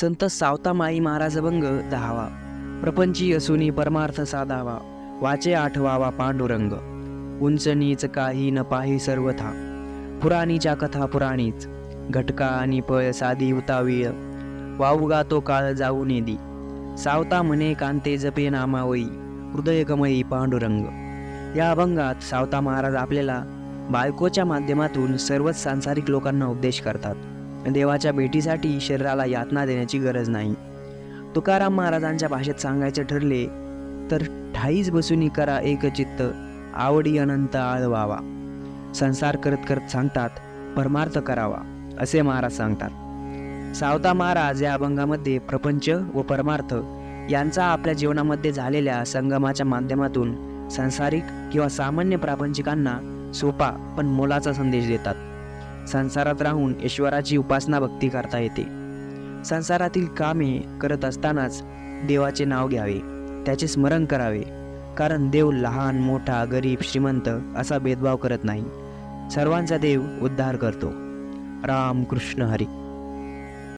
संत सावतामाई महाराजभंग दहावा. प्रपंची असुनी परमार्थ साधावा. वाचे आठवावा पांडुरंग. उंच नीच काही न पाही सर्वथा. पुराणीच्या कथा पुराणीच. घटका आणि पळ साधी उतावीय. वावगा तो काळ जाऊ नेदी. सावता म्हणे कांते जपे नामावई. हृदय पांडुरंग. या अभंगात सावता महाराज आपल्याला बायकोच्या माध्यमातून सर्वच सांसारिक लोकांना उपदेश करतात. देवाच्या भेटीसाठी शरीराला यातना देण्याची गरज नाही. तुकाराम महाराजांच्या भाषेत सांगायचे ठरले तर ठाईच बसून करा एकचित्त आवडी अनंत आळवावा संसार करत करत सांगतात परमार्थ करावा असे महाराज सांगतात. सावता महाराज या अभंगामध्ये प्रपंच व परमार्थ यांचा आपल्या जीवनामध्ये झालेल्या संगमाच्या माध्यमातून सांसारिक किंवा सामान्य प्रापंचिकांना सोपा पण मोलाचा संदेश देतात. संसारात राहून ईश्वराची उपासना भक्ती करता येते. संसारातील कामे करत असतानाच देवाचे नाव घ्यावे त्याचे स्मरण करावे कारण देव लहान मोठा गरीब श्रीमंत असा भेदभाव करत नाही. सर्वांचा देव उद्धार करतो. राम कृष्ण हरी.